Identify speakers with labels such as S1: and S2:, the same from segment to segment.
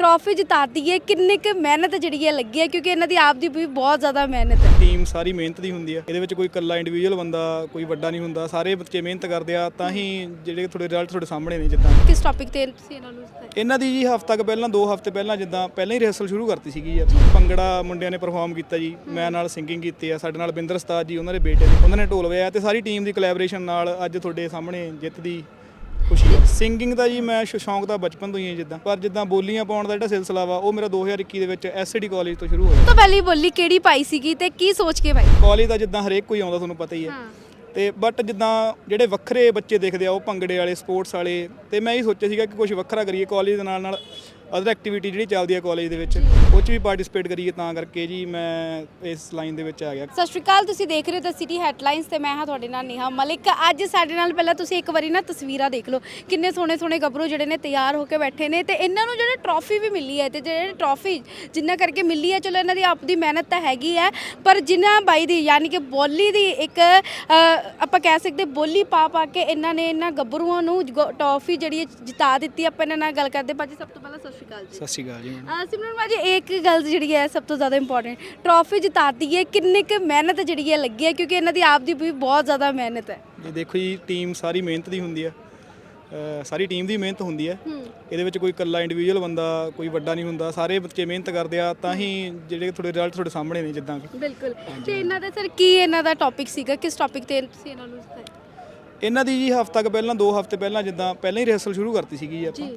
S1: Trophy ਜਿਤਾਤੀ ਹੈ ਕਿੰਨੀ ਕੁ ਮਿਹਨਤ ਜਿਹੜੀ ਹੈ ਲੱਗੀ ਹੈ ਕਿਉਂਕਿ ਇਹਨਾਂ ਦੀ ਆਪ ਦੀ ਵੀ ਬਹੁਤ ਜ਼ਿਆਦਾ ਮਿਹਨਤ ਹੈ
S2: ਟੀਮ ਸਾਰੀ ਮਿਹਨਤ ਦੀ ਹੁੰਦੀ ਆ ਇਹਦੇ ਵਿੱਚ ਕੋਈ ਇਕੱਲਾ ਇੰਡੀਵਿਜੂਅਲ ਬੰਦਾ ਕੋਈ ਵੱਡਾ ਨਹੀਂ ਹੁੰਦਾ ਸਾਰੇ ਬੱਚੇ ਮਿਹਨਤ ਕਰਦੇ ਆ ਤਾਂ ਹੀ ਜਿਹੜੇ ਤੁਹਾਡੇ ਰਿਜ਼ਲਟ ਤੁਹਾਡੇ ਸਾਹਮਣੇ ਨੇ ਜਿੱਦਾਂ
S1: ਕਿਸ ਟੌਪਿਕ ਤੇ ਤੁਸੀਂ ਇਹਨਾਂ ਨੂੰ?
S2: ਇਹਨਾਂ ਦੀ ਜੀ ਹਫ਼ਤਾ ਕੁ ਪਹਿਲਾਂ 2 ਹਫ਼ਤੇ ਪਹਿਲਾਂ ਜਿੱਦਾਂ ਪਹਿਲਾਂ ਹੀ ਰਿਹਰਸਲ ਸ਼ੁਰੂ ਕਰਤੀ ਸੀਗੀ ਜੀ। ਭੰਗੜਾ ਮੁੰਡਿਆਂ ਨੇ ਪਰਫਾਰਮ ਕੀਤਾ ਜੀ ਮੈਂ ਨਾਲ ਸਿੰਗਿੰਗ ਕੀਤੀ ਆ ਸਾਡੇ ਨਾਲ ਬਿੰਦਰ ਉਸਤਾਦ ਜੀ ਉਹਨਾਂ ਦੇ ਬੇਟੇ ਨੇ ਉਹਨਾਂ ਨੇ ਢੋਲ ਵਜਾਇਆ ਤੇ ਸਾਰੀ ਟੀਮ ਦੀ ਕੋਲੈਬੋਰੇਸ਼ਨ ਨਾਲ ਅੱਜ ਤੁਹਾਡੇ ਸਾਹਮਣੇ ਜਿੱਤ ਦੀ ਹੈ ਸਿੰਗਿੰਗ ਦਾ ਜੀ ਮੈਂ ਸ਼ੌਂਕ ਦਾ ਬਚਪਨ ਤੋਂ ਹੀ ਹੈ ਜਿੱਦਾਂ। ਪਰ ਜਿੱਦਾਂ ਬੋਲੀਆਂ ਪਾਉਣ ਦਾ ਜਿਹੜਾ ਸਿਲਸਿਲਾ ਵਾ ਉਹ ਮੇਰਾ 2021 ਦੇ ਵਿੱਚ ਐਸਡੀ ਕਾਲਜ ਤੋਂ ਸ਼ੁਰੂ ਹੋਇਆ।
S1: ਤੋਂ ਪਹਿਲੀ ਬੋਲੀ ਕਿਹੜੀ ਪਾਈ ਸੀਗੀ ਤੇ ਕੀ ਸੋਚ ਕੇ ਪਾਈ?
S2: ਕਾਲਜ ਦਾ ਜਿੱਦਾਂ ਹਰੇਕ ਕੋਈ ਆਉਂਦਾ ਤੁਹਾਨੂੰ ਪਤਾ ਹੀ ਹੈ। ਤੇ ਬਟ ਜਿੱਦਾਂ ਜਿਹੜੇ ਵੱਖਰੇ ਬੱਚੇ ਦੇਖਦੇ ਆ ਉਹ ਭੰਗੜੇ ਵਾਲੇ ਸਪੋਰਟਸ ਵਾਲੇ ਤੇ ਮੈਂ ਇਹ ਸੋਚਿਆ ਸੀਗਾ ਕਿ ਕੁਝ ਵੱਖਰਾ ਕਰੀਏ। ਕਾਲਜ ਦੇ ਨਾਲ ਨਾਲ ਅਦਰ ਐਕਟੀਵਿਟੀ ਜਿਹੜੀ ਚੱਲਦੀ ਹੈ ਕਾਲਜ ਦੇ ਵਿੱਚ, ਉਹ 'ਚ ਵੀ ਪਾਰਟਿਸਿਪੇਟ ਕਰੀਏ ਤਾਂ ਕਰਕੇ ਜੀ ਮੈਂ ਇਸ ਲਾਈਨ ਦੇ ਵਿੱਚ ਆ ਗਿਆ।
S1: ਸਤਿ ਸ਼੍ਰੀ ਅਕਾਲ, ਤੁਸੀਂ ਦੇਖ ਰਹੇ ਹੋ ਤਾਂ ਸਿਟੀ ਹੈਡਲਾਈਨਸ ਤੇ ਮੈਂ ਹਾਂ ਤੁਹਾਡੇ ਨਾਲ ਨੇਹਾ ਮਲਿਕ। ਅੱਜ ਸਾਡੇ ਨਾਲ ਪਹਿਲਾਂ ਤੁਸੀਂ ਇੱਕ ਵਾਰੀ ਨਾ ਤਸਵੀਰਾਂ ਦੇਖ ਲਓ। ਕਿੰਨੇ ਸੋਹਣੇ ਸੋਹਣੇ ਗੱਭਰੂ ਜਿਹੜੇ ਨੇ ਤਿਆਰ ਹੋ ਕੇ ਬੈਠੇ ਨੇ ਤੇ ਇਹਨਾਂ ਨੂੰ ਜਿਹੜੇ ਟਰੋਫੀ ਵੀ ਮਿਲੀ ਹੈ ਤੇ ਜਿਹੜੇ ਟਰੋਫੀ ਜਿੰਨਾ ਕਰਕੇ ਮਿਲੀ ਹੈ, ਚਲੋ ਇਹਨਾਂ ਦੀ ਆਪਦੀ ਮਿਹਨਤ ਤਾਂ ਹੈਗੀ ਹੈ, ਪਰ ਜਿਨ੍ਹਾਂ ਬਾਈ ਦੀ ਯਾਨੀ ਕਿ ਬੋਲੀ ਦੀ ਇੱਕ ਆਪਾਂ ਕਹਿ ਸਕਦੇ ਬੋਲੀ ਪਾ ਪਾ ਕੇ ਇਹਨਾਂ ਨੇ ਇਹਨਾਂ ਗੱਭਰੂਆਂ ਨੂੰ ਟਰੋਫੀ ਜਿਹੜੀ ਜਿਤਾ ਦਿੱਤੀ। ਆਪਾਂ ਇਹਨਾਂ ਨਾਲ ਗੱਲ ਕਰਦੇ ਭਾਜੀ, ਸਭ ਤੋਂ ਪਹਿਲਾਂ ਸ਼੍ਰੀ ਅਕਾਲ ਜੀ।
S2: ਸਤਿ ਸ਼੍ਰੀ ਅਕਾਲ ਜੀ
S1: ਅਹ ਸਿਮਰਨ ਭਾਜੀ ਇੱਕ ਗੱਲ ਜਿਹੜੀ ਹੈ ਸਭ ਤੋਂ ਜ਼ਿਆਦਾ ਇੰਪੋਰਟੈਂਟ ਟਰੋਫੀ ਜਿਤਾਤੀ ਹੈ ਕਿੰਨੀ ਕੁ ਮਿਹਨਤ ਜਿਹੜੀ ਹੈ ਲੱਗੀ ਹੈ? ਕਿਉਂਕਿ ਇਹਨਾਂ ਦੀ ਆਪ ਦੀ ਵੀ ਬਹੁਤ ਜ਼ਿਆਦਾ ਮਿਹਨਤ ਹੈ।
S2: ਜੀ ਦੇਖੋ ਜੀ ਟੀਮ ਸਾਰੀ ਮਿਹਨਤ ਦੀ ਹੁੰਦੀ ਅ, ਸਾਰੀ ਟੀਮ ਦੀ ਮਿਹਨਤ ਹੁੰਦੀ ਆ ਇਹਦੇ ਵਿੱਚ ਕੋਈ ਇਕੱਲਾ ਇੰਡੀਵਿਜੂਅਲ ਬੰਦਾ ਕੋਈ ਵੱਡਾ ਨਹੀਂ ਹੁੰਦਾ। ਸਾਰੇ ਬੱਚੇ ਮਿਹਨਤ ਕਰਦੇ ਆ ਤਾਂ ਹੀ ਜਿਹੜੇ ਤੁਹਾਡੇ ਰਿਜ਼ਲਟ ਤੁਹਾਡੇ ਸਾਹਮਣੇ ਨੇ ਜਿੱਦਾਂ
S1: ਬਿਲਕੁਲ। ਤੇ ਇਹਨਾਂ ਦਾ ਸਰ ਕੀ ਇਹਨਾਂ ਦਾ ਟੌਪਿਕ ਸੀਗਾ? ਕਿਸ ਟੌਪਿਕ ਤੇ ਤੁਸੀਂ ਇਹਨਾਂ ਨੂੰ ਸਿਖਾਇਆ?
S2: ਇਹਨਾਂ ਦੀ ਜੀ ਹਫ਼ਤਾ ਕੁ ਪਹਿਲਾਂ 2 ਹਫ਼ਤੇ ਪਹਿਲਾਂ ਜਿੱਦਾਂ ਪਹਿਲਾਂ ਹੀ ਰਿਹਰਸਲ ਸ਼ੁਰੂ ਕਰਤੀ ਸੀਗੀ ਜੀ ਆਪਾਂ।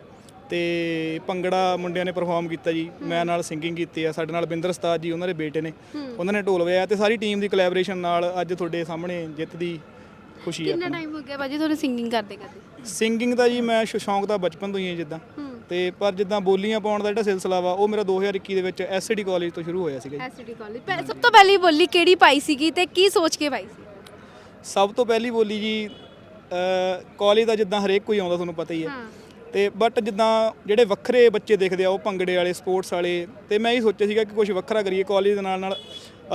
S2: ਤੇ ਭੰਗੜਾ ਮੁੰਡਿਆਂ ਨੇ ਪਰਫਾਰਮ ਕੀਤਾ ਜੀ। ਮੈਂ ਨਾਲ ਸਿੰਗਿੰਗ ਕੀਤੀ ਆ। ਸਾਡੇ ਨਾਲ ਬਿੰਦਰ ਉਸਤਾਦ ਜੀ ਉਹਨਾਂ ਦੇ ਬੇਟੇ ਨੇ। ਉਹਨਾਂ ਨੇ ਢੋਲ ਵਜਾਇਆ ਤੇ ਸਾਰੀ ਟੀਮ ਦੀ ਕੋਲੈਬੋਰੇਸ਼ਨ ਨਾਲ ਅੱਜ ਤੁਹਾਡੇ ਸਾਹਮਣੇ ਜਿੱਤ ਦੀ ਖੁਸ਼ੀ ਹੈ
S1: ਕਿੰਨਾ ਟਾਈਮ ਹੋ ਗਿਆ ਭਾਜੀ ਤੁਹਾਨੂੰ ਸਿੰਗਿੰਗ ਕਰਦੇ ਕਰਦੇ?
S2: ਸਿੰਗਿੰਗ ਦਾ ਜੀ ਮੈਂ ਸ਼ੌਂਕ ਦਾ ਬਚਪਨ ਤੋਂ ਹੀ ਹੈ ਜਿੱਦਾਂ। ਤੇ ਪਰ ਜਿੱਦਾਂ ਬੋਲੀਆਂ ਪਾਉਣ ਦਾ ਜਿਹੜਾ ਸਿਲਸਿਲਾ ਵਾ ਉਹ ਮੇਰਾ 2021 ਦੇ ਵਿੱਚ ਐਸਡੀ ਕਾਲਜ ਤੋਂ ਸ਼ੁਰੂ ਹੋਇਆ ਸੀਗਾ ਜੀ।
S1: ਐਸਟੀ ਕਾਲਜ ਸਭ ਤੋਂ ਪਹਿਲੀ ਬੋਲੀ ਕਿਹੜੀ ਪਾਈ ਸੀਗੀ ਤੇ ਕੀ ਸੋਚ ਕੇ ਪਾਈ ਸੀ?
S2: ਸਭ ਤੋਂ ਪਹਿਲੀ ਬੋਲੀ ਜੀ ਕਾਲਜ ਦਾ ਜਿੱਦਾਂ ਹਰੇਕ ਕੋਈ ਆਉਂਦਾ ਤੁਹਾਨੂੰ ਪਤਾ ਹੀ ਹੈ। ਤੇ ਬਟ ਜਿੱਦਾਂ ਜਿਹੜੇ ਵੱਖਰੇ ਬੱਚੇ ਦੇਖਦੇ ਆ ਉਹ ਭੰਗੜੇ ਵਾਲੇ ਸਪੋਰਟਸ ਵਾਲੇ ਤੇ ਮੈਂ ਇਹ ਸੋਚਿਆ ਸੀਗਾ ਕਿ ਕੁਝ ਵੱਖਰਾ ਕਰੀਏ ਕਾਲਜ ਦੇ ਨਾਲ ਨਾਲ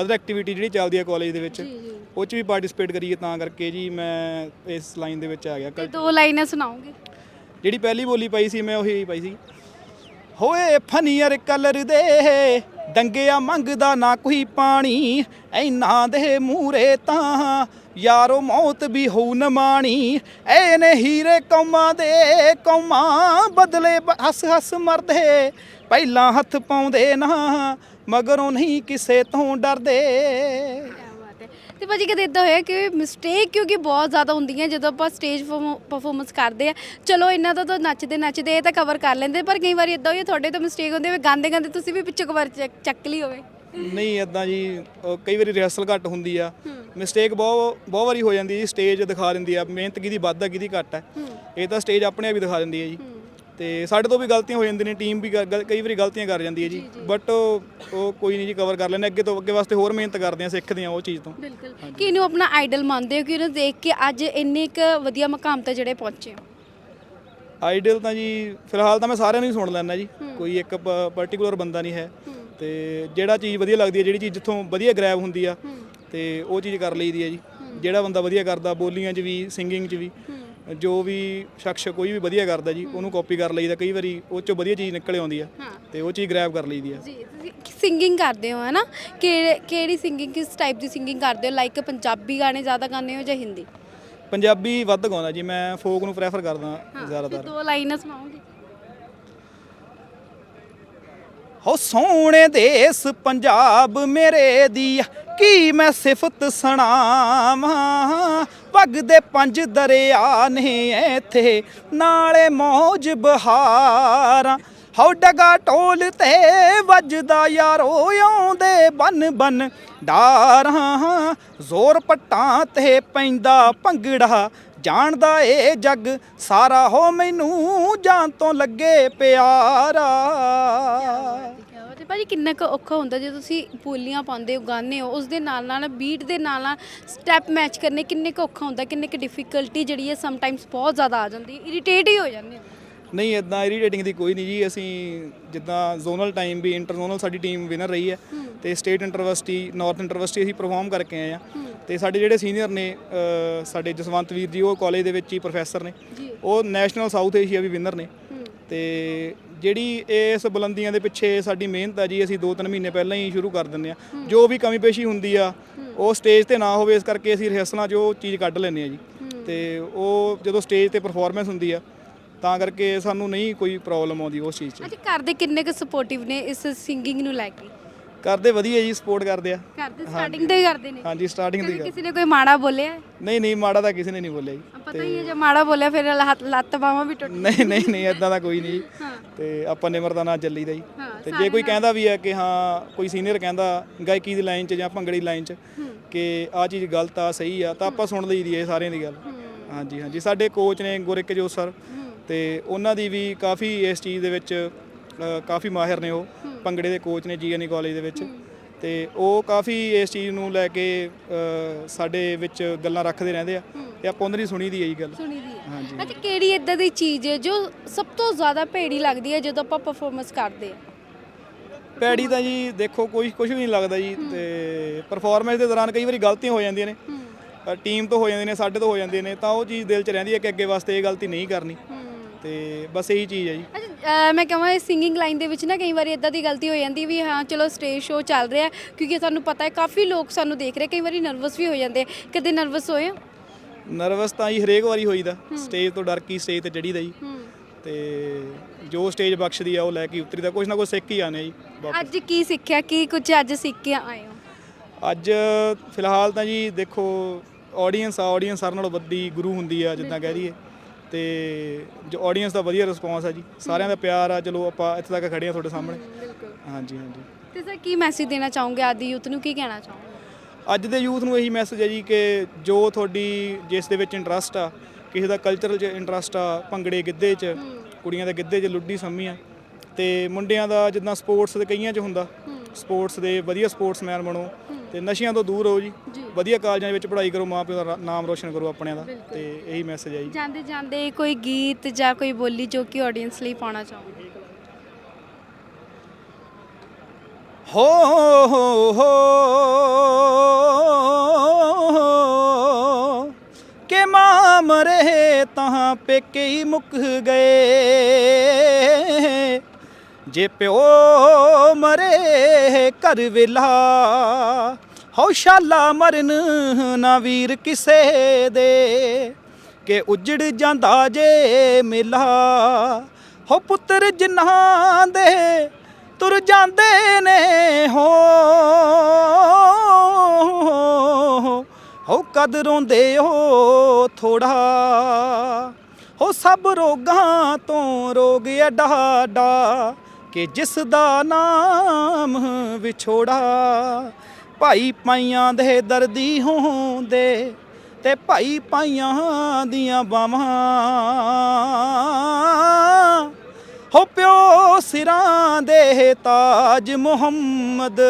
S2: ਅਦਰ ਐਕਟੀਵਿਟੀ ਜਿਹੜੀ ਚੱਲਦੀ ਹੈ ਕਾਲਜ ਦੇ ਵਿੱਚ ਉਹ 'ਚ ਵੀ ਪਾਰਟਿਸਿਪੇਟ ਕਰੀਏ ਤਾਂ ਕਰਕੇ ਜੀ ਮੈਂ ਇਸ ਲਾਈਨ ਦੇ ਵਿੱਚ ਆ ਗਿਆ।
S1: ਤੇ ਦੋ ਲਾਈਨਾਂ ਸੁਣਾਓਗੇ?
S2: ਜਿਹੜੀ ਪਹਿਲੀ ਬੋਲੀ ਪਾਈ ਸੀ ਮੈਂ ਉਹੀ ਪਾਈ ਸੀ। ਹੋਏ ਫਨੀਅਰ ਕਲਰ ਦੇ ਡੰਗਿਆ ਮੰਗਦਾ ਨਾ ਕੋਈ ਪਾਣੀ ਐਨਾ ਦੇ ਮੂਰੇ ਤਾਂ ਯਾਰੋ ਮੌਤ ਵੀ ਹੋਊ ਨਮਾਣੀ ਐ ਨੇ ਹੀਰੇ ਕੌਮਾਂ ਦੇ, ਕੌਮਾਂ ਬਦਲੇ ਹੱਸ ਹੱਸ ਮਰਦੇ। ਪਹਿਲਾਂ ਹੱਥ ਪਾਉਂਦੇ ਨਾ, ਮਗਰੋਂ ਨਹੀਂ ਕਿਸੇ ਤੋਂ ਡਰਦੇ।
S1: ਕਿਆ ਬਾਤ ਤੇ ਭਾਜੀ ਕਦੇ ਇਦਾਂ ਹੋਇਆ ਕਿ ਮਿਸਟੇਕ ਕਿਉਂਕਿ ਬਹੁਤ ਜ਼ਿਆਦਾ ਹੁੰਦੀਆਂ ਜਦੋਂ ਆਪਾਂ ਸਟੇਜ ਪਰਫਾਰਮੈਂਸ ਕਰਦੇ ਆ। ਚਲੋ ਇਹਨਾਂ ਦਾ ਤਾਂ ਨੱਚਦੇ ਨੱਚਦੇ ਇਹ ਤਾਂ ਕਵਰ ਕਰ ਲੈਂਦੇ, ਪਰ ਕਈ ਵਾਰੀ ਇਦਾਂ ਹੋਈ ਤੁਹਾਡੇ ਤੋਂ ਮਿਸਟੇਕ ਹੁੰਦੀ ਹੋਵੇ ਗਾਉਂਦੇ ਗਾਉਂਦੇ ਤੁਸੀਂ ਵੀ ਪਿੱਛੋਂ ਕਵਰ ਚੱਕ ਲਈ ਹੋਵੇ।
S2: ਨਹੀਂ ਇਦਾਂ ਜੀ ਅਹ ਕਈ ਵਾਰੀ ਰਿਹਰਸਲ ਘੱਟ ਹੁੰਦੀ ਆ। ਮਿਸਟੇਕ ਬਹੁਤ ਬਹੁਤ ਵਾਰੀ ਹੋ ਜਾਂਦੀ ਜੀ ਸਟੇਜ ਦਿਖਾ ਦਿੰਦੀ ਆ। ਮਿਹਨਤ ਕਿਹਦੀ ਵੱਧ ਆ ਕਿਹਦੀ ਘੱਟ ਆ। ਇਹ ਤਾਂ ਸਟੇਜ ਆਪਣੇ ਆਪ ਹੀ ਦਿਖਾ ਦਿੰਦੀ ਹੈ ਜੀ। ਤੇ ਸਾਡੇ ਤੋਂ ਵੀ ਗਲਤੀਆਂ ਹੋ ਜਾਂਦੀਆਂ ਨੇ ਟੀਮ ਵੀ ਗ- ਕਈ ਵਾਰੀ ਗਲਤੀਆਂ ਕਰ ਜਾਂਦੀ ਹੈ ਜੀ। ਬਟ ਉਹ ਕੋਈ ਨਹੀਂ ਜੀ ਕਵਰ ਕਰ ਲੈਂਦੇ ਅੱਗੇ ਤੋਂ ਅੱਗੇ ਵਾਸਤੇ ਹੋਰ ਮਿਹਨਤ ਕਰਦੇ ਆ ਸਿੱਖਦੇ ਆ ਉਹ ਚੀਜ਼ ਤੋਂ।
S1: ਬਿਲਕੁਲ। ਕਿ ਇਹਨੂੰ ਆਪਣਾ ਆਈਡਲ ਮੰਨਦੇ ਹੋ ਕਿ ਇਹਨੂੰ ਦੇਖ ਕੇ ਅੱਜ ਇੰਨੇ ਇੱਕ ਵਧੀਆ ਮਕਾਮ ਤੇ ਜਿਹੜੇ ਪਹੁੰਚੇ ਹੋ?
S2: ਆਈਡੀਅਲ ਤਾਂ ਜੀ ਫਿਲਹਾਲ ਤਾਂ ਮੈਂ ਸਾਰਿਆਂ ਨੂੰ ਹੀ ਸੁਣ ਲੈਂਦਾ ਜੀ। ਕੋਈ ਇੱਕ ਪਾਰਟਿਕੂਲਰ ਬੰਦਾ ਨਹੀਂ ਹੈ। ਤੇ ਜਿਹੜਾ ਚੀਜ਼ ਵਧੀਆ ਲੱਗਦੀ ਹੈ ਜਿਹੜੀ ਚੀਜ਼ ਜਿੱਥੋਂ ਵਧੀਆ ਗ੍ਰੈਬ ਹੁੰਦੀ ਆ ਤੇ ਉਹ ਚੀਜ਼ ਕਰ ਲਈਦੀ ਹੈ ਜੀ। ਜਿਹੜਾ ਬੰਦਾ ਵਧੀਆ ਕਰਦਾ ਬੋਲੀਆਂ 'ਚ ਵੀ ਸਿੰਗਿੰਗ 'ਚ ਵੀ ਜੋ ਵੀ ਸ਼ਖਸ ਕੋਈ ਵੀ ਵਧੀਆ ਕਰਦਾ ਜੀ ਉਹਨੂੰ ਕਾਪੀ ਕਰ ਲਈਦਾ ਕਈ ਵਾਰੀ ਉਹ 'ਚੋਂ ਵਧੀਆ ਚੀਜ਼ ਨਿਕਲ ਆਉਂਦੀ ਆ ਤੇ ਉਹ ਚੀਜ਼ ਗ੍ਰੈਬ ਕਰ ਲਈਦੀ ਆ।
S1: ਜੀ ਤੁਸੀਂ ਸਿੰਗਿੰਗ ਕਰਦੇ ਹੋ ਹੈ ਕਿ ਕਿਹੜੀ ਸਿੰਗਿੰਗ ਕਿਸ ਟਾਈਪ ਦੀ ਸਿੰਗਿੰਗ ਕਰਦੇ ਹੋ? ਲਾਈਕ ਪੰਜਾਬੀ ਗਾਣੇ ਜ਼ਿਆਦਾ ਗਾਉਂਦੇ ਹੋ ਜਾਂ ਹਿੰਦੀ?
S2: ਪੰਜਾਬੀ ਵੱਧ ਗਾਉਂਦਾ ਜੀ ਮੈਂ ਫੋਕ ਨੂੰ ਪ੍ਰੈਫਰ ਕਰਦਾ ਜ਼ਿਆਦਾਤਰ।
S1: ਦੋ ਲਾਈਨਾਂ ਸੁਣਾਓਗੇ?
S2: ਹੋ ਸੋਹਣੇ ਦੇਸ ਪੰਜਾਬ ਮੇਰੇ ਦੀ ਕੀ ਮੈਂ ਸਿਫਤ ਸੁਣਾਵਾਂ? ਵਗਦੇ ਪੰਜ ਦਰਿਆ ਨੇ ਇੱਥੇ ਨਾਲੇ ਮੌਜ ਬਹਾਰਾਂ। ਹਉ ਡਗਾ ਟੋਲ ਤੇ ਵੱਜਦਾ ਯਾਰੋ ਆਉਂਦੇ ਬਨ ਬਨ ਡਾਰਾਂ। ਜ਼ੋਰ ਪੱਟਾਂ ਤੇ ਪੈਂਦਾ ਭੰਗੜਾ ਜਾਣਦਾ ਏ ਜੱਗ ਸਾਰਾ ਹੋ ਮੈਨੂੰ ਜਾਨ ਤੋਂ ਲੱਗੇ ਪਿਆਰਾ।
S1: ਤੇ ਭਾਜੀ ਕਿੰਨਾ ਕੁ ਔਖਾ ਹੁੰਦਾ ਜੇ ਤੁਸੀਂ ਬੋਲੀਆਂ ਪਾਉਂਦੇ ਹੋ ਗਾਉਂਦੇ ਹੋ ਉਸ ਦੇ ਨਾਲ ਨਾਲ ਬੀਟ ਦੇ ਨਾਲ ਨਾਲ ਸਟੈਪ ਮੈਚ ਕਰਨੇ ਕਿੰਨੇ ਕੁ ਔਖਾ ਹੁੰਦਾ ਕਿੰਨੇ ਕੁ ਡਿਫਿਕਲਟੀ ਜਿਹੜੀ ਹੈ ਸਮ ਟਾਈਮਸ ਬਹੁਤ ਜ਼ਿਆਦਾ ਆ ਜਾਂਦੀ ਇਰੀਟੇਟ ਹੀ ਹੋ ਜਾਂਦੇ ਹੋ।
S2: ਨਹੀਂ ਇਦਾਂ ਇਰੀਟੇਟਿੰਗ ਦੀ ਕੋਈ ਨਹੀਂ ਜੀ ਅਸੀਂ ਜਿੱਦਾਂ ਜ਼ੋਨਲ ਟਾਈਮ ਵੀ ਇੰਟਰ ਜ਼ੋਨਲ ਸਾਡੀ ਟੀਮ ਵਿਨਰ ਰਹੀ ਹੈ ਤੇ ਸਟੇਟ ਇੰਟਰਵਰਸਿਟੀ ਨਾਰਥ ਇੰਟਰਵਰਸਿਟੀ ਅਸੀਂ ਪਰਫਾਰਮ ਕਰਕੇ ਆਏ ਆ ਤੇ ਸਾਡੇ ਜਿਹੜੇ ਸੀਨੀਅਰ ਨੇ ਸਾਡੇ ਜਸਵੰਤ ਵੀਰ ਜੀ ਉਹ ਕਾਲਜ ਦੇ ਵਿੱਚ ਹੀ ਪ੍ਰੋਫੈਸਰ ਨੇ। ਉਹ ਨੈਸ਼ਨਲ ਸਾਊਥ ਏਸ਼ੀਆ ਵੀ ਵਿਨਰ ਨੇ। ਤੇ ਜਿਹੜੀ ਇਸ ਬੁਲੰਦੀਆਂ ਦੇ ਪਿੱਛੇ ਸਾਡੀ ਮਿਹਨਤ ਆ ਜੀ ਅਸੀਂ 2-3 ਮਹੀਨੇ ਪਹਿਲਾਂ ਹੀ ਸ਼ੁਰੂ ਕਰ ਦਿੰਦੇ ਆ। ਜੋ ਵੀ ਕਮੀ ਪੇਸ਼ੀ ਹੁੰਦੀ ਆ ਉਹ ਸਟੇਜ ਤੇ ਨਾ ਹੋਵੇ ਇਸ ਕਰਕੇ ਅਸੀਂ ਰਿਹਰਸਲਾਂ 'ਚ ਉਹ ਚੀਜ਼ ਕੱਢ ਲੈਂਦੇ ਆ ਜੀ। ਤੇ ਉਹ ਜਦੋਂ ਸਟੇਜ ਤੇ ਪਰਫਾਰਮੈਂਸ ਹੁੰਦੀ ਆ ਤਾਂ ਕਰਕੇ ਸਾਨੂੰ ਨਹੀਂ ਕੋਈ ਪ੍ਰੋਬਲਮ ਆਉਂਦੀ ਉਸ ਚੀਜ਼ 'ਚ।
S1: ਅੱਛਾ ਘਰ ਦੇ ਕਿੰਨੇ ਕੁ ਸਪੋਰਟਿਵ ਨੇ ਇਸ ਸਿੰਗਿੰਗ ਨੂੰ ਲੈ ਕੇ?
S2: ਕਰਦੇ ਵਧੀਆ ਜੀ ਸਪੋਰਟ ਕਰਦੇ ਆ।
S1: ਘਰ ਦੇ ਸਟਾਰਟਿੰਗ ਤੋਂ ਹੀ ਕਰਦੇ ਨੇ।
S2: ਹਾਂਜੀ ਸਟਾਰਟਿੰਗ ਦੀ
S1: ਕਦੇ
S2: ਗੱਲ
S1: ਕਿਸੇ ਨੇ ਕੋਈ ਮਾੜਾ ਬੋਲਿਆ? ਹੈ?
S2: ਨਹੀਂ ਨਹੀਂ ਮਾੜਾ ਤਾਂ ਕਿਸੇ ਨੇ ਨਹੀਂ ਬੋਲਿਆ ਜੀ।
S1: ਪਤਾ ਹੀ ਹੈ ਜੇ ਮਾੜਾ ਬੋਲਿਆ ਫਿਰ ਲੱਤ ਬਾਹਾਂ ਵੀ ਟੁੱਟ
S2: ਨਹੀਂ ਨਹੀਂ ਨਹੀਂ ਇਦਾਂ ਦਾ ਕੋਈ ਨਹੀਂ। ਤੇ ਆਪਾਂ ਨਿਮਰਤਾ ਨਾਲ ਚੱਲੀਦਾ ਜੀ।
S1: ਹਾਂ
S2: ਤੇ ਜੇ ਕੋਈ ਕਹਿੰਦਾ ਵੀ ਹੈ ਕਿ ਹਾਂ ਕੋਈ ਸੀਨੀਅਰ ਕਹਿੰਦਾ ਗਾਇਕੀ ਦੀ ਲਾਈਨ 'ਚ ਜਾਂ ਭੰਗੜੇ ਦੀ ਲਾਈਨ 'ਚ ਕਿ ਆ ਚੀਜ਼ ਗਲਤ ਆ ਸਹੀ ਆ ਤਾਂ ਆਪਾਂ ਸੁਣ ਲਈਦੀ ਹੈ ਸਾਰਿਆਂ ਦੀ ਗੱਲ। ਹਾਂਜੀ ਹਾਂਜੀ। ਸਾਡੇ ਕੋਚ ਨੇ ਗੁਰਿਕ ਜੋ ਸਰ ਤੇ ਉਹਨਾਂ ਦੀ ਵੀ ਕਾਫੀ ਇਸ ਚੀਜ਼ ਦੇ ਵਿੱਚ ਅ, ਕਾਫੀ ਮਾਹਿਰ ਨੇ ਉਹ। ਭੰਗੜੇ ਦੇ ਕੋਚ ਨੇ ਜੀਐਨਈ ਕਾਲਜ ਦੇ ਵਿੱਚ। ਤੇ ਉਹ ਕਾਫੀ ਇਸ ਚੀਜ਼ ਨੂੰ ਲੈ ਕੇ ਅ, ਸਾਡੇ ਵਿੱਚ ਗੱਲਾਂ ਰੱਖਦੇ ਰਹਿੰਦੇ ਆ। ਤੇ ਆਪਾਂ ਉਹਨਾਂ ਦੀ ਸੁਣੀ ਦੀ ਹੈ ਇਹ ਗੱਲ।
S1: ਸੁਣੀ ਦੀ ਹੈ
S2: ਹਾਂਜੀ।
S1: ਅੱਛਾ ਕਿਹੜੀ ਇਦਾਂ ਦੀ ਚੀਜ਼ ਹੈ ਜੋ ਸਭ ਤੋਂ ਜ਼ਿਆਦਾ ਭੇੜੀ ਲੱਗਦੀ ਹੈ ਜਦੋਂ ਆਪਾਂ ਪਰਫਾਰਮੈਂਸ ਕਰਦੇ ਆ
S2: ਪੈੜੀ ਤਾਂ ਜੀ ਦੇਖੋ ਕੋਈ ਕੁਝ ਵੀ ਨਹੀਂ ਲੱਗਦਾ ਜੀ। ਤੇ ਪਰਫਾਰਮੈਂਸ ਦੇ ਦੌਰਾਨ ਕਈ ਵਾਰੀ ਗਲਤੀਆਂ ਹੋ ਜਾਂਦੀਆਂ ਨੇ। ਟੀਮ ਤੋਂ ਹੋ ਜਾਂਦੀਆਂ ਨੇ ਸਾਡੇ ਤੋਂ ਹੋ ਜਾਂਦੀਆਂ ਨੇ। ਤਾਂ ਉਹ ਚੀਜ਼ ਦਿਲ 'ਚ ਰਹਿੰਦੀ ਹੈ ਕਿ ਅੱਗੇ ਵਾਸਤੇ ਇਹ ਗਲਤੀ ਨਹੀਂ ਕਰਨੀ। ਤੇ ਬਸ ਇਹੀ ਚੀਜ਼ ਹੈ ਜੀ।
S1: ਮੈਂ ਕਹਾਂ ਸਿੰਗਿੰਗ ਲਾਈਨ ਦੇ ਵਿੱਚ ਨਾ ਕਈ ਵਾਰੀ ਇਦਾਂ ਦੀ ਗਲਤੀ ਹੋ ਜਾਂਦੀ ਵੀ ਹਾਂ ਚਲੋ ਸਟੇਜ ਸ਼ੋਅ ਚੱਲ ਰਿਹਾ ਕਿਉਂਕਿ ਸਾਨੂੰ ਪਤਾ ਹੈ ਕਾਫੀ ਲੋਕ ਸਾਨੂੰ ਦੇਖ ਰਹੇ ਕਈ ਵਾਰੀ ਨਰਵਸ ਵੀ ਹੋ ਜਾਂਦੇ ਆ। ਨਰਵਸ ਹੋਏ
S2: ਨਰਵਸ ਤਾਂ ਜੀ ਹਰੇਕ ਵਾਰੀ ਹੋਈਦਾ। ਸਟੇਜ ਤੋਂ ਡਰ ਕੇ ਸਟੇਜ ਤੇ ਚੜੀਦਾ ਜੀ। ਤੇ ਜੋ ਸਟੇਜ ਬਖਸ਼ਦੀ ਆ ਉਹ ਲੈ ਕੇ ਉਤਰੀਦਾ ਕੁਛ ਨਾ ਕੁਛ ਸਿੱਖ ਹੀ ਆਨੇ ਜੀ
S1: ਅੱਜ ਕੀ ਸਿੱਖਿਆ ਕੀ ਕੁਝ ਅੱਜ ਸਿੱਖ ਕੇ ਆਏ ਹੋ?
S2: ਅੱਜ ਫਿਲਹਾਲ ਤਾਂ ਜੀ ਦੇਖੋ ਆਡੀਅנס ਆ ਆਡੀਅנס ਸਾਰਿਆਂ ਨਾਲੋਂ ਵੱਡੀ ਗੁਰੂ ਹੁੰਦੀ ਆ ਜਿੱਦਾਂ ਕਹਿ ਦਈਏ। ਤੇ ਜੋ ਆਡੀਅנס ਦਾ ਵਧੀਆ ਰਿਸਪੌਂਸ ਆ ਜੀ ਸਾਰਿਆਂ ਦਾ ਪਿਆਰ ਆ ਚਲੋ ਆਪਾਂ ਇੱਥੇ ਤੱਕ ਖੜੇ ਆ ਤੁਹਾਡੇ ਸਾਹਮਣੇ।
S1: ਬਿਲਕੁਲ।
S2: ਹਾਂਜੀ ਹਾਂਜੀ।
S1: ਤੇ ਸਰ ਕੀ ਮੈਸੇਜ ਦੇਣਾ ਚਾਹੋਗੇ ਆਦੀ ਯੂਥ ਨੂੰ ਕੀ ਕਹਿਣਾ ਚਾਹੋਗੇ?
S2: ਅੱਜ ਦੇ ਯੂਥ ਨੂੰ ਇਹੀ ਮੈਸੇਜ ਹੈ ਜੀ ਕਿ ਜੋ ਤੁਹਾਡੀ ਜਿਸ ਦੇ ਵਿੱਚ ਇੰਟਰਸਟ ਆ ਕਿਸੇ ਦਾ ਕਲਚਰਲ 'ਚ ਇੰਟਰਸਟ ਆ ਭੰਗੜੇ ਗਿੱਧੇ 'ਚ ਕੁੜੀਆਂ ਦੇ ਗਿੱਧੇ 'ਚ ਲੁੱਡੀ ਸੰਮੀ ਆ ਤੇ ਮੁੰਡਿਆਂ ਦਾ ਜਿੱਦਾਂ ਸਪੋਰਟਸ ਦੇ ਕਈਆਂ 'ਚ ਹੁੰਦਾ ਸਪੋਰਟਸ ਦੇ ਵਧੀਆ ਸਪੋਰਟਸਮੈਨ ਬਣੋ ਤੇ ਨਸ਼ਿਆਂ ਤੋਂ ਦੂਰ ਰਹੋ ਜੀ। ਵਧੀਆ ਕਾਲਜਾਂ ਦੇ ਵਿੱਚ ਪੜ੍ਹਾਈ ਕਰੋ ਮਾਪਿਓ ਦਾ ਰਾ- ਨਾਮ ਰੋਸ਼ਨ ਕਰੋ ਆਪਣਿਆਂ ਦਾ ਤੇ ਇਹੀ ਮੈਸੇਜ ਹੈ ਜੀ।
S1: ਜਾਂਦੇ ਜਾਂਦੇ ਕੋਈ ਗੀਤ ਜਾਂ ਕੋਈ ਬੋਲੀ ਜੋ ਕਿ ਆਡੀਅנס ਲਈ ਪਾਉਣਾ ਚਾਹੋਗੇ?
S2: ਹੋ ਹੋ ਹੋ ਕਿ ਮਾਂ ਮਰੇ ਤਾਂ ਪੇਕੇ ਹੀ ਮੁੱਕ ਗਏ। ਜੇ ਪਿਓ ਮਰੇ ਘਰ ਵਿਲਾ ਹੋ ਸ਼ਾਲਾ ਮਰਨ ਨਾ ਵੀਰ ਕਿਸੇ ਦੇ। ਕਿ ਉਜੜ ਜਾਂਦਾ ਜੇ ਮੇਲਾ ਹੋ ਪੁੱਤਰ ਜਿਨ੍ਹਾਂ ਦੇ ਤੁਰ ਜਾਂਦੇ ਨੇ ਹੋ। ਹੋ ਕਦ ਰੋਂਦੇ ਹੋ ਥੋੜਾ ਹੋ ਸਭ ਰੋਗਾਂ ਤੋਂ ਰੋਗ ਐਡਾ ਕਿ ਜਿਸ ਦਾ ਨਾਮ ਵਿਛੋੜਾ, ਭਾਈ ਪਾਈਆਂ ਦੇ ਦਰਦੀ ਹੁੰਦੇ ਤੇ ਭਾਈ ਪਾਈਆਂ ਦੀਆਂ ਬਾਹਾਂ ਹੋ ਪਿਓ ਸਿਰਾਂ ਦੇ ਤਾਜ ਮੁਹੰਮਦ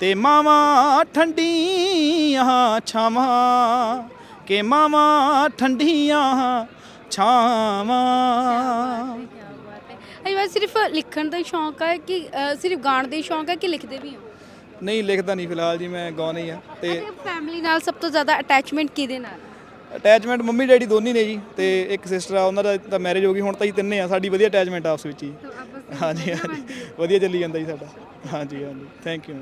S2: ਤੇ ਮਾਵਾਂ ਠੰਡੀਆਂ ਛਾਵਾਂ, ਕਿ ਮਾਵਾਂ ਠੰਡੀਆਂ ਛਾਵਾਂ।
S1: ਹੈ ਬਸ ਸਿਰਫ ਲਿਖਣ ਦਾ ਹੀ ਸ਼ੌਂਕ ਹੈ ਕਿ ਅ, ਸਿਰਫ ਗਾਣ ਦਾ ਹੀ ਸ਼ੌਂਕ ਹੈ ਕਿ ਲਿਖਦੇ ਵੀ ਹੋ?
S2: ਨਹੀਂ ਲਿਖਦਾ ਨਹੀਂ ਫਿਲਹਾਲ ਜੀ ਮੈਂ ਗਾਉਣਾ ਹੀ ਆ ਤੇ
S1: ਅਤੇ ਫੈਮਿਲੀ ਨਾਲ ਸਭ ਤੋਂ ਜ਼ਿਆਦਾ ਅਟੈਚਮੈਂਟ ਕਿਹਦੇ ਨਾਲ?
S2: ਅਟੈਚਮੈਂਟ ਮੰਮੀ ਡੈਡੀ ਦੋਨੀ ਨੇ ਜੀ ਤੇ ਇੱਕ ਸਿਸਟਰ ਆ ਉਹਨਾਂ ਦਾ ਤਾਂ ਮੈਰਿਜ ਹੋ ਗਈ ਹੁਣ ਤਾਂ ਜੀ ਤਿੰਨੇ ਆ ਸਾਡੀ ਵਧੀਆ ਅਟੈਚਮੈਂਟ ਆਪਸ ਵਿੱਚ
S1: ਵਿੱਚ
S2: ਹਾਂਜੀ। ਵਧੀਆ ਚੱਲੀ ਜਾਂਦਾ ਜੀ ਸਾਡਾ। ਹਾਂਜੀ ਹਾਂਜੀ। Thank you